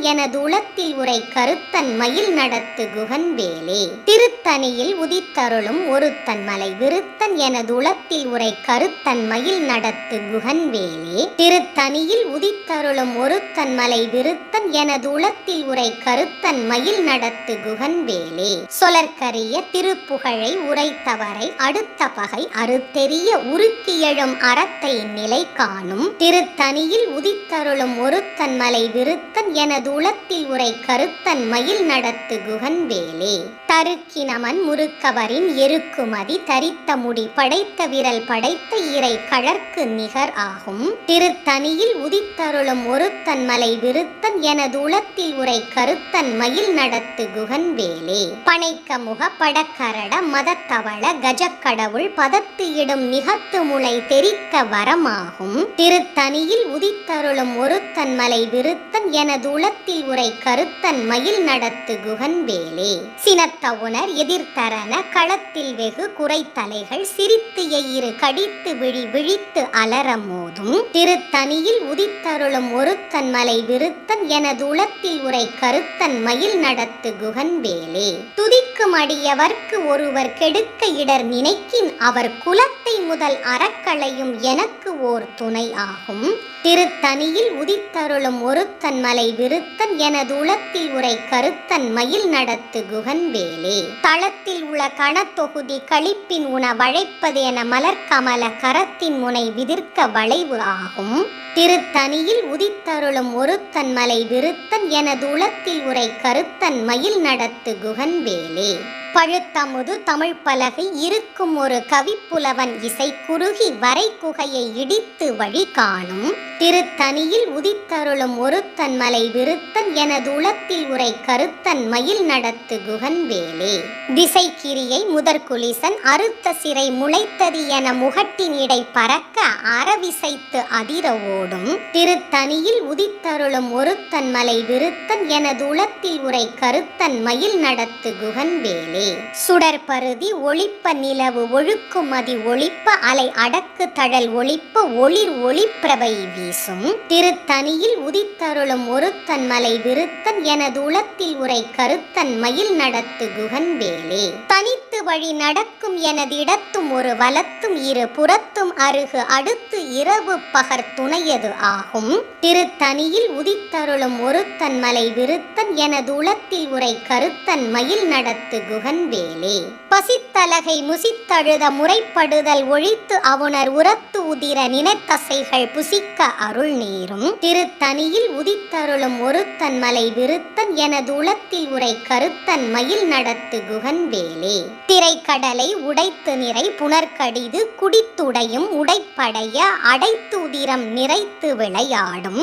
எனது உளத்தில் உரை கருத்தன் மயில் நடத்து குகன் வேலே. திருத்தணியில் உதித்தருளும் ஒருத்தன் மலை விருத்தன் எனது உளத்தில் உரை கருத்தன் மயில் நடத்து குகன் வேலே. திருத்தணியில் உதித்தருளும் ஒருத்தன் மலை விருத்தன் எனது உளத்தில் உரை கருத்தன் மயில் நடத்து குகன் வேலே. சொலர்கரிய திருப்புகழை உரைத்தவரை அடுத்த பகை அறுத்தெரிய உருக்கி எழும் அறத்தை நிலை காணும் திருத்தணியில் உதித்தருளும் ஒருத்தன் மலை விருத்தன் எனது உளத்தில் உரை கருத்தன் மயில் நடத்து குகன்வேலே தருக்கினமன் முறுக்கவரின் எருக்குமதி தரித்த முடி படைத்த விரல் படைத்த இறை கழற்கு நிகர் ஆகும். திருத்தனியில் உதித்தருளும் ஒருத்தன் மலை விருத்தன் எனது உளத்தில் உரை கருத்தன் மயில் நடத்து குகன் வேலே பனைக்க முக படக்கரட மதத்தவள கஜக்கடவுள் பதத்து இடும் நிகத்து முளை தெரித்த வரமாகும். திருத்தனியில் உதித்தருளும் ஒருத்தன் மலை விருத்தன் எனது உளத்தில் உரை கருத்தன் மயில் நடத்து குகன் வேலே சினத்த உணர் எதிர்த்தரன களத்தில் வெகு குறைத்தலைகள் சிரித்து எயிறு கடித்து விழி விழித்து அலற மோதும். திருத்தனியில் உதித்தருளும் ஒருத்தன் மலை விருத்தன் எனது உளத்தில் உரை கருத்தன் மயில் நடத்து குகன் வேலே துதிக்கும் அடியவர்க்கு ஒருவர் கெடுக்க இடர் நினைக்கின் அவர் குலத்தை முதல் அறக்களையும் எனக்கு ஓர் துணை ஆகும். திருத்தனியில் உதித்தருளும் ஒருத்தன் மலை விருத்தன் எனது உளத்தில் உரை கருத்தன் மயில் நடத்து குகன்வேலே தளத்தில் உள்ள கணத்தொகுதி களிப்பின் உண வளைப்பது என மலர்கமல கரத்தின் முனை விதிர்க்க வளைவு ஆகும். திருத்தனியில் உதித்தருளும் ஒருத்தன் மலை விருத்தன் எனது உளத்தில் உரை கருத்தன் மயில் நடத்து குகன்வேலே. பழுத்தமுது தமிழ் பலகை இருக்கும் ஒரு கவிப்புலவன் இசை குறுகி வரை குகையை இடித்து வழி காணும். திருத்தனியில் உதித்தருளும் ஒருத்தன் மலை விருத்தன் எனது உளத்தில் உரை கருத்தன் மயில் நடத்து குகன் வேலே. திசைக்கிரியை முதற்குலிசன் அறுத்த சிறை முளைத்தது என முகட்டின் இடை பறக்க அறவிசைத்து அதிர ஓடும். திருத்தனியில் உதித்தருளும் ஒருத்தன் மலை விருத்தன் எனது உளத்தில் உரை கருத்தன் மயில் நடத்து குகன் வேலே. பருதி ஒளிப்ப நிலவு ஒழுக்குமதி ஒழிப்ப ஒளிப்ப அலை அடக்கு தழல் ஒளிப்ப ஒளிர் ஒளிப்பிரபை வீசும். திருத்தனியில் உதித்தருளும் ஒருத்தன் மலை விருத்தன் எனது உளத்தில் உரை கருத்தன் மயில் நடத்து குகன்வேலே தனித்து வழி நடக்கும் எனது இடத்தும் ஒரு வலத்தும் இரு புறத்தும் அருகு அடுத்து இரவு பகர் துணையது ஆகும். திருத்தனியில் உதித்தருளும் ஒருத்தன் மலை விருத்தன் எனது உளத்தில் உரை கருத்தன் மயில் நடத்து குகன் குகன்வேலே பசித்தலகை முசித்தழுத முறைப்படுதல் ஒழித்து அவுணர் உரத்து உதிர நினைத்தசைகள் புசிக்க அருள் நேரும். திருத்தனியில் உதித்தருளும் ஒருத்தன் மலை விருத்தன் எனது உளத்தில் உரை கருத்தன் மயில் நடத்து குகன்வேலே திரைக்கடலை உடைத்து நிறை புனர்கடிது குடித்துடையும் உடைப்படைய அடைத்து உதிரம் நிறைத்து விளையாடும்.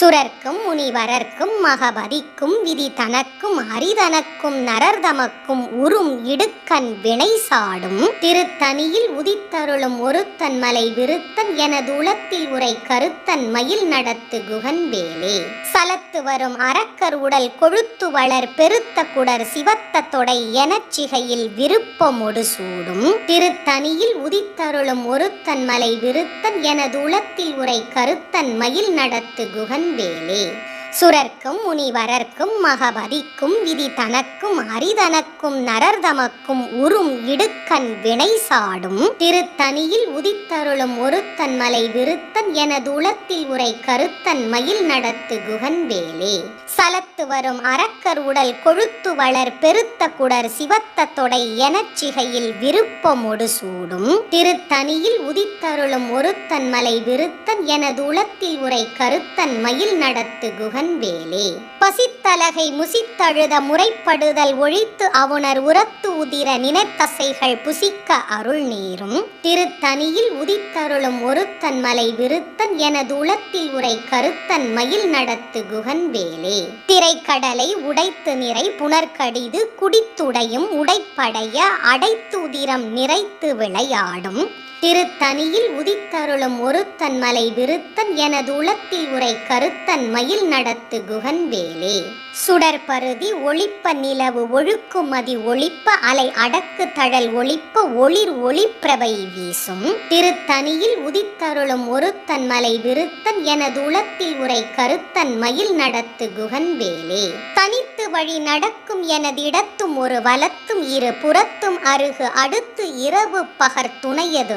சுரர்க்கும் முனிவரர்க்கும் மகபதிக்கும் விதி தனக்கும் அரிதனக்கும் நரர்தமக்கும் உறும் இடுக்கண் வினை சாடும். திருத்தனியில் உதித்தருளும் ஒருத்தன் மலை விருத்தன் எனது உளத்தில் உரை கருத்தன் மயில் நடத்து குகன் வேலே. சலத்து வரும் அரக்கர் உடல் கொழுத்து வளர் பெருத்த குடர் சிவத்த தொடை எனச் சிகையில் விருப்பமொடு சூடும். திருத்தனியில் உதித்தருளும் ஒருத்தன் மலை விருத்தன் எனது உளத்தில் உரை கருத்தன் மயில் நடத்து குகன் குகன்வேலே சுரர்க்கும் முனிவரர்க்கும் மகபதிக்கும் விதி தனக்கும் அரிதனக்கும் நரர்தமக்கும் உறும் இடுக்கண் வினை சாடும். திருத்தனியில் உதித்தருளும் ஒருத்தன் மலை விருத்தன் எனது உளத்தில் உரை கருத்தன் மயில் நடத்து குகன் வேலே சலத்து வரும் அரக்கர் உடல் கொழுத்து வளர் பெருத்த குடர் சிவத்த தொடை எனச் சிகையில் விருப்பமொடு சூடும். திருத்தனியில் உதித்தருளும் ஒருத்தன் மலை விருத்தன் எனது உளத்தில் உரை கருத்தன் மயில் நடத்து குகன் குகன்வேலே பசித்தலகை முசித்தழுத முறைப்படுதல் ஒழித்து அவுணர் உரத்து உதிர நினைத்தசைகள் புசிக்க அருள் நீரும். திருத்தனியில் உதித்தருளும் ஒருத்தன் மலை விருத்தன் எனது உளத்தில் உரை கருத்தன் மயில் நடத்து குகன்வேலே. திரைக்கடலை உடைத்து நிறை புனர்கடிது குடித்துடையும் உடைப்படைய அடைத்து உதிரம் நிறைத்து விளையாடும். திருத்தனியில் உதித்தருளும் ஒருத்தன் மலை விருத்தன் எனது உளத்தில் உரை கருத்தன் மயில் நடத்து குகன் வேலே சுடற்பருதி ஒளிப்ப நிலவு ஒழுக்குமதி ஒளிப்ப அலை அடக்கு தழல் ஒளிப்ப ஒளிர் ஒளிப்பிரவை வீசும். திருத்தனியில் உதித்தருளும் ஒருத்தன் மலை விருத்தன் எனது உளத்தில் உரை கருத்தன் மயில் நடத்து குகன் வேலே தனித்து வழி நடக்கும் எனது இடத்தும் ஒரு வலத்தும் இரு புறத்தும் அருகு அடுத்து இரவு பகர் துணையது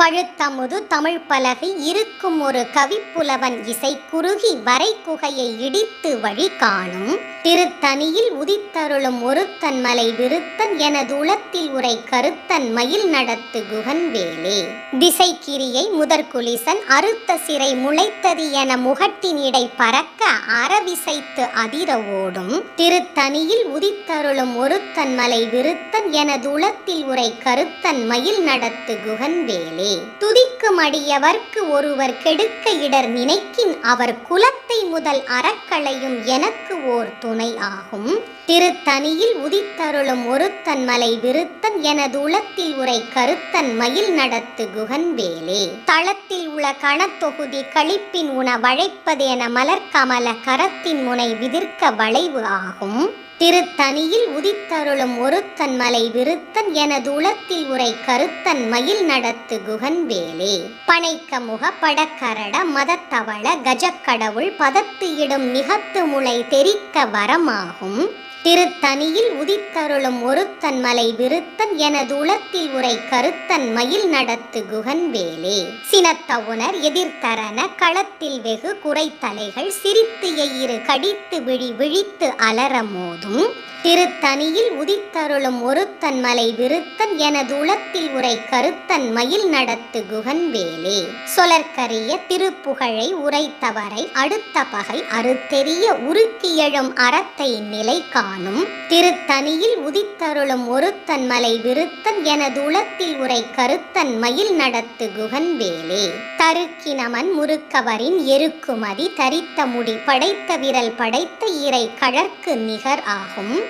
பழுத்தமுது தமிழ் பலகை இருக்கும் ஒரு கவிப்புலவன் இசை குறுகி வரை குகையை இடித்து வழி காணும். திருத்தனியில் உதித்தருளும் ஒருத்தன் மலை விருத்தன் எனது உளத்தில் உரை கருத்தன் மயில் நடத்து குகன் வேலே திசைக்கிரியை முதற்குலிசன் அறுத்த சிறை முளைத்தது என முகட்டின் இடை பறக்க அறவிசைத்து அதிர ஓடும். திருத்தனியில் உதித்தருளும் ஒருத்தன் மலை விருத்தன் எனது உளத்தில் உரை கருத்தன் மயில் நடத்து குகன் வேலே துதிக்கும் அடியவர்க்கு ஒருவர் கெடுக்க இடர் நினைக்கின் அவர் குலத்தை முதல் அறக்களையும் எனக்கு ஓர் துணை ஆகும். திருத்தனியில் உதித்தருளும் ஒருத்தன் மலை விருத்தன் எனது உளத்தில் உரை கருத்தன் மயில் நடத்து குகன்வேலே. தளத்தில் உள்ள கணத்தொகுதி களிப்பின் உண வழைப்பதென மலர்கமல கரத்தின் முனை விதிர்க்க வளைவு ஆகும். திருத்தனியில் உதித்தருளும் ஒருத்தன் மலை விருத்தன் எனது உளத்தில் உரை கருத்தன் மயில் நடத்து குகன்வேலே. பனைக்க முக படக்கரட மதத்தவள கஜக்கடவுள் பதத்து இடும் நிகத்து முளை தெரிக்க வரமாகும். திருத்தனியில் உதித்தருளும் ஒருத்தன் மலை விருத்தன் எனது உளத்தில் உரை கருத்தன் மயில் நடத்து குகன்வேலே சினத்தவுணர் எதிர்த்தரன களத்தில் வெகு குறைத்தலைகள் சிரித்து எயிறு கடித்து விழி விழித்து அலற மோதும். திருத்தனியில் உதித்தருளும் ஒருத்தன் மலை விருத்தன் எனது உளத்தில் உரை கருத்தன் மயில் நடத்து குகன் வேலே சொலற்கரிய திருப்புகழை உரைத்தவரை அடுத்த பகை அறுத்தெறிய உருக்கியழும் அறத்தை நிலை காணும். திருத்தனியில் உதித்தருளும் ஒருத்தன் மலை விருத்தன் எனது உளத்தில் உரை கருத்தன் மயில் நடத்து குகன் வேலே தருக்கினமன் முறுக்கவரின் எருக்குமதி தரித்த முடி படைத்த விரல் படைத்த இறை கழற்கு நிகர் ஆகும்.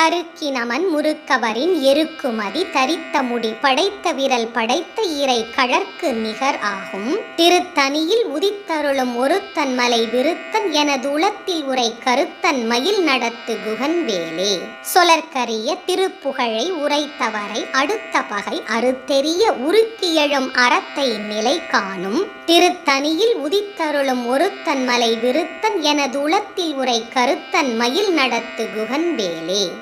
தருக்கினமன் முறுக்கவரின் எருக்குமதி தரித்த முடி படைத்த விரல் படைத்த இறை கழற்கு நிகர் ஆகும். திருத்தனியில் உதித்தருளும் ஒருத்தன் மலை விருத்தன் எனது உளத்தில் உரை கருத்தன் மயில் நடத்து குகன் வேலே சொலற்கரிய திருப்புகழை உரைத்தவரை அடுத்த பகை அறுத்தெறிய உருக்கியழும் அறத்தை நிலை காணும். திருத்தனியில் உதித்தருளும் ஒருத்தன் மலை விருத்தன் எனது உளத்தில் உரை கருத்தன் மயில் நடத்து குகன் வேலே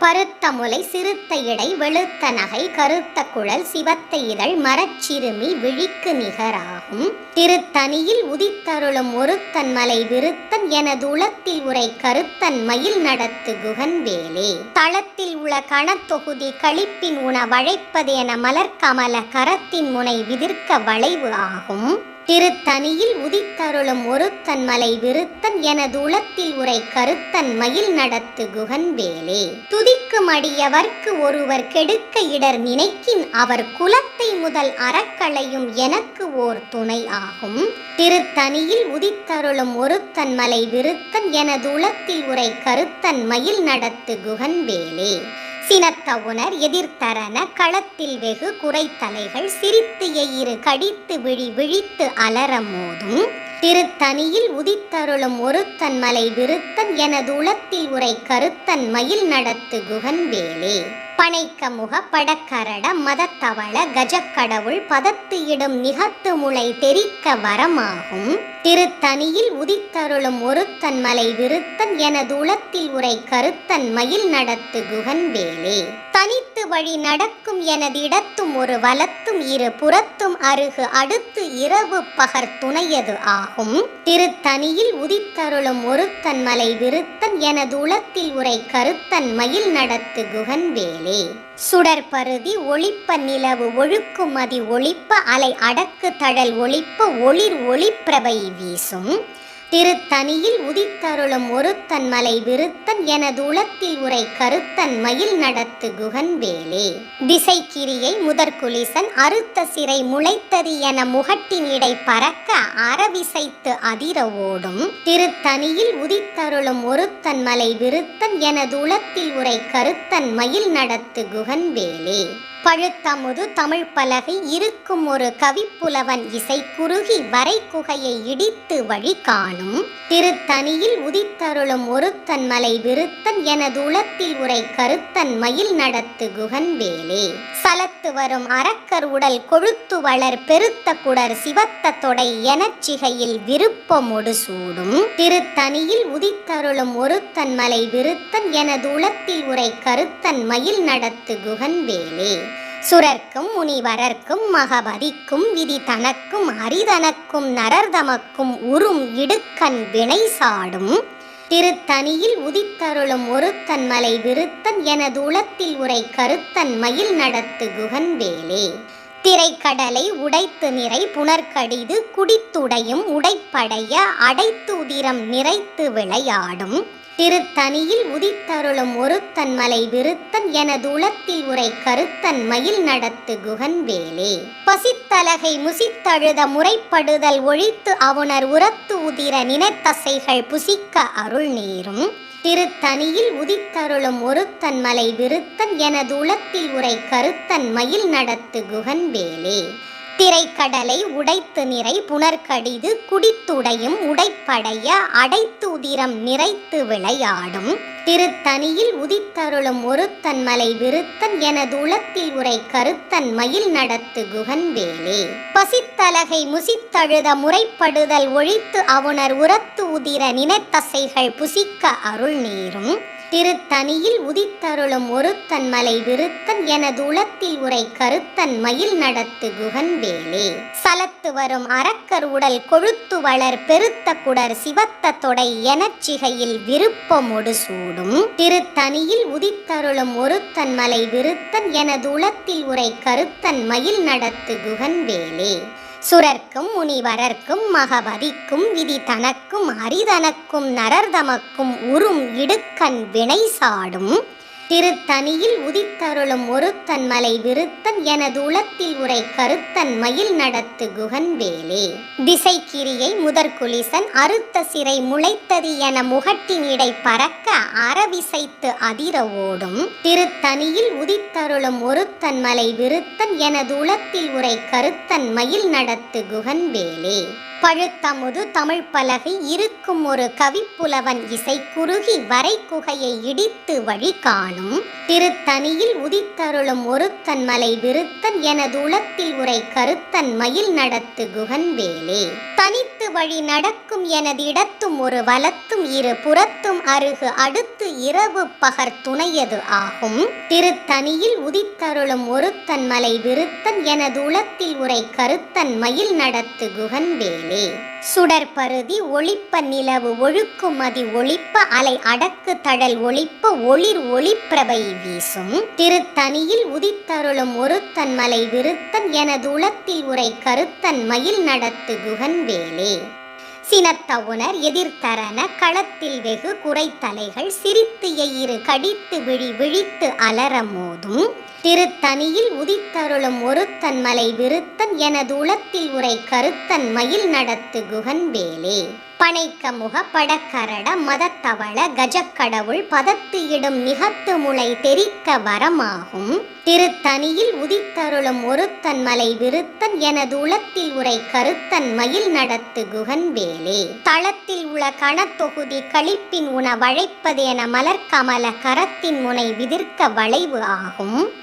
பருத்த முலை சிறுத்த இடை வெளுத்த நகை கருத்த குழல் சிவத்த இதழ் மரச்சிறுமி விழிக்கு நிகராகும். திருத்தனியில் உதித்தருளும் ஒருத்தன் மலை விருத்தன் எனது உளத்தில் உரை கருத்தன் மயில் நடத்து குகன்வேலே. தளத்தில் உள்ள கணத்தொகுதி களிப்பின் உண என மலர்கமல கரத்தின் முனை விதிர்க்க வளைவு ஆகும். திருத்தனியில் உதித்தருளும் ஒருத்தன் மலை விருத்தன் எனது உளத்தில் உரை கருத்தன் மயில் நடத்து குகன் வேலே. துதிக்கும் அடியவர்க்கு ஒருவர் கெடுக்க இடர் நினைக்கின் அவர் குலத்தை முதல் அறக்களையும் எனக்கு ஓர் துணை ஆகும். திருத்தனியில் உதித்தருளும் ஒருத்தன் மலை விருத்தன் எனது உளத்தில் உரை கருத்தன் மயில் நடத்து குகன் வேலே. சினத்தவுனர் எதிர்த்தரன களத்தில் வெகு குறைத்தலைகள் சிரித்து எயிறு கடித்து விழி விழித்து அலற மோதும். திருத்தனியில் உதித்தருளும் ஒருத்தன் மலை விருத்தன் எனது உளத்தில் உரை கருத்தன் மயில் நடத்து குகன் வேலே பனைக்க முக படக்கரட மதத்தவள கஜக்கடவுள் பதத்து இடும் நிகத்து முளை தெரிக்க வரமாகும். திருத்தனியில் உதித்தருளும் ஒருத்தன் மலை விருத்தன் எனது உளத்தில் உரை கருத்தன் மயில் நடத்து குகன் வேலே தனித்து வழி நடக்கும் எனது இடத்தும் ஒரு வலத்தும் இரு புறத்தும் அருகு அடுத்து இரவு பகர் துணையது ஆகும். திருத்தனியில் உதித்தருளும் ஒருத்தன் மலை விருத்தன் எனது உளத்தில் உரை கருத்தன் மயில் நடத்து குகன் வேலே சுடற்பருதி ஒளிப்ப நிலவு ஒழுக்குமதி மதி ஒளிப்ப அலை அடக்கு தழல் ஒளிப்ப ஒளிர் ஒளிப்பிரபை வீசும். திருத்தணியில் உதித்தருளும் ஒருத்தன் மலை விருத்தன் எனது உளத்தில் உரை கருத்தன் மயில் நடத்து குகன் வேலே திசைக்கிரியை முதற்குலிசன் அறுத்த சிறை முளைத்தது என முகட்டின் இடை பறக்க அறவிசைத்து அதிர ஓடும். திருத்தனியில் உதித்தருளும் ஒருத்தன் மலை விருத்தன் எனது உளத்தில் உரை கருத்தன் மயில் நடத்து குகன் வேலே பழுத்தமுது தமிழ் பலகை இருக்கும் ஒரு கவிப்புலவன் இசை குறுகி வரை குகையை இடித்து வழி காணும். திருத்தணியில் உதித்தருளும் ஒருத்தன் மலை விருத்தன் எனது உளத்தில் உரை கருத்தன் மயில் நடத்து குகன் வேலே. சலத்து வரும் அரக்கர் உடல் கொழுத்து வளர் பெருத்த குடர் சிவத்த தொடை எனச்சிகையில் விருப்பமொடு சூடும். திருத்தணியில் உதித்தருளும் ஒருத்தன் மலை விருத்தன் எனது உளத்தில் உரை கருத்தன் மயில் நடத்து குகன் வேலே. சுரர்க்கும் முனிவரர்க்கும் மகபதிக்கும் விதி தனக்கும் அரிதனக்கும் நரர்தமக்கும் உறும் இடுக்கண் வினை சாடும். திருத்தணியில் உதித்தருளும் ஒருத்தன் மலை விருத்தன் எனது உளத்தில் உரை கருத்தன் மயில் நடத்து குகன் வேலே திரைக்கடலை உடைத்து நிறை புனர்கடிது குடித்துடையும் உடைப்படைய அடைத்து உதிரம் நிறைத்து விளையாடும். திருத்தணியில் உதித்தருளும் ஒருத்தன் மலை விருத்தன் எனது உளத்தில் உரை கருத்தன் மயில் நடத்து குகன் வேலே பசித்தலகை முசித்தழுத முறைப்படுதல் ஒழித்து அவுணர் உரத்து உதிர நினைத்தசைகள் புசிக்க அருள் நேரும். திருத்தனியில் உதித்தருளும் ஒருத்தன் மலை விருத்தன் எனது உளத்தில் உரை கருத்தன் மயில் நடத்து குகன் வேலே திரைக்கடலை உடைத்து நிறை புனர்கடிது குடித்துடையும் உடைப்படைய அடைத்து உதிரம் நிறைத்து விளையாடும். திருத்தணியில் உதித்தருளும் ஒருத்தன் மலை விருத்தன் எனது உளத்தில் உரை கருத்தன் மயில் நடத்து குகன் வேலே. பசித்தலகை முசித்தழுத முறைப்படுதல் ஒழித்து அவுணர் உரத்து உதிர நினைத்தசைகள் புசிக்க அருள் நீரும். திருத்தனியில் உதித்தருளும் ஒருத்தன் மலை விருத்தன் எனது உளத்தில் உரை கருத்தன் மயில் நடத்து குகன் வேலே சலத்து வரும் அரக்கர் உடல் கொழுத்து வளர் பெருத்த குடர் சிவத்த தொடை எனச்சிகையில் விருப்பமொடு சூடும். திருத்தனியில் உதித்தருளும் ஒருத்தன் மலை விருத்தன் எனது உளத்தில் உரை கருத்தன் மயில் நடத்து குகன் வேலே சுரர்க்கும் முனிவரர்க்கும் மகபதிக்கும் விதி தனக்கும் அரிதனக்கும் நரர்தமக்கும் உறும் இடுக்கண் வினை சாடும் திருத்தனியில் உதித்தருளும் ஒருத்தன் மலை விருத்தன் எனது உளத்தில் உரை கருத்தன் மயில் நடத்து குகன் வேலே திசைக்கிரியை முதற்குலிசன் அறுத்த சிறை முளைத்தது என முகட்டின் இடை பறக்க அறவிசைத்து அதிர ஓடும். திருத்தனியில் உதித்தருளும் ஒருத்தன் மலை விருத்தன் எனது உளத்தில் உரை கருத்தன் மயில் நடத்து குகன் வேலே பழுத்தமுது தமிழ் பலகை இருக்கும் ஒரு கவிப்புலவன் இசை குறுகி வரை குகையை இடித்து வழி காணும். திருத்தனியில் உதித்தருளும் ஒருத்தன் மலை விருத்தன் எனது உளத்தில் உரை கருத்தன் மயில் நடத்து குகன் வேலே. தனித்து வழி நடக்கும் எனது இடத்தும் ஒரு வலத்தும் இரு புறத்தும் அருகு அடுத்து இரவு பகர் துணையது ஆகும். திருத்தனியில் உதித்தருளும் ஒருத்தன் மலை விருத்தன் எனது உளத்தில் உரை கருத்தன் மயில் நடத்து குகன் வேலே. சுடற்பருதி ஒளிப்ப நிலவு ஒழுக்குமதி ஒளிப்ப அலை அடக்கு தழல் ஒளிப்ப ஒளிர் ஒளிப்பிரபை வீசும். திருத்தணியில் உதித்தருளும் ஒருத்தன் மலை விருத்தன் எனது உளத்தில் உரை கருத்தன் மயில் நடத்து குகன் வேலே. சினத்தவுனர் எதிர்த்தரன களத்தில் வெகு குறைத்தலைகள் சிரித்து எயிறு கடித்து விழி விழித்து அலற மோதும். திருத்தனியில் உதித்தருளும் ஒருத்தன் மலை விருத்தன் எனது உளத்தில் உரை கருத்தன் மயில் நடத்து குகன் வேலே. பனைக்க முக படக்கரட மதத்தவள கஜக்கடவுள் பதத்து இடும் நிகத்து முளை தெரிக்க வரமாகும். திருத்தனியில் உதித்தருளும் ஒருத்தன் மலை விருத்தன் எனது உளத்தில் உரை கருத்தன் மயில் நடத்து குகன் வேலே. தளத்தில் உள கணத்தொகுதி களிப்பின் உண வழைப்பதென மலர்கமல கரத்தின் முனை விதிர்க்க வளைவு ஆகும்.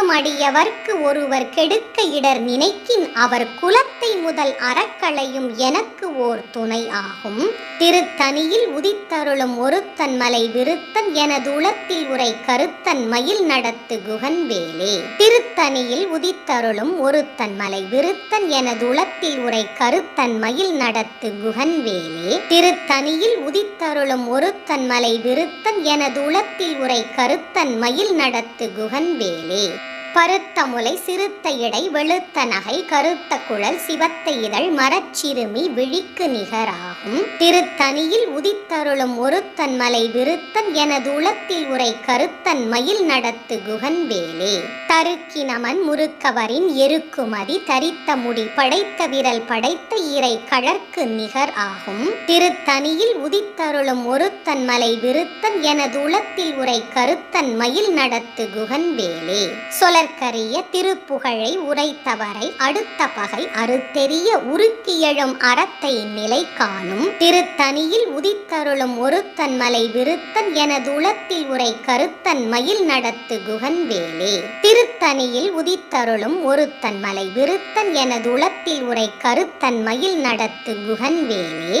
அடியவர்க்கு ஒருவர் கெடுக்க இடர் நினைக்கின் அவர் குலத்தை முதல் அறக்களையும் எனக்கு ஓர் துணை ஆகும். திருத்தணியில் உதித்தருளும் ஒருத்தன் மலை விருத்தன் எனது உளத்தில் உரை கருத்தன் மயில் நடத்து குகன் வேலே திருத்தனியில் உதித்தருளும் ஒருத்தன் மலை விருத்தன் எனது உளத்தில் உரை கருத்தன் மயில் நடத்து குகன் வேலே திருத்தணியில் உதித்தருளும் ஒருத்தன் மலை விருத்தன் எனது உளத்தில் உரை கருத்தன் மயில் நடத்து குகன் வேலே பருத்த முலை சிறுத்த இடை வெளுத்த நகை கருத்த குழல் சிவத்த இதழ் மரச்சிறுமி விழிக்கு நிகராகும். திருத்தணியில் உதித்தருளும் ஒருத்தன் மலை விருத்தன் எனது உளத்தில் உரை கருத்தன் மயில் நடத்து குகன் வேலே தருக்கினமன் முறுக்கவரின் எருக்குமதி தரித்த முடி படைத்த விரல் படைத்த இறை கழற்கு நிகர் ஆகும் திருத்தணியில் உதித்தருளும் ஒருத்தன் மலை விருத்தன் எனது உளத்தில் உரை கருத்தன் மயில் நடத்து குகன் வேலே அதற்கரிய திருப்புகழை உரைத்தவரை அடுத்த பகை அறுத்தெறிய உருக்கியழும் அறத்தை நிலை காணும் திருத்தணியில் உதித்தருளும் ஒருத்தன் மலை விருத்தன் எனது உளத்தில் உரை கருத்தன் மயில் நடத்து குகன் வேலே திருத்தணியில் உதித்தருளும் ஒருத்தன் மலை விருத்தன் எனதுளத்தில் உரை கருத்தன் மயில் நடத்து குகன் வேலே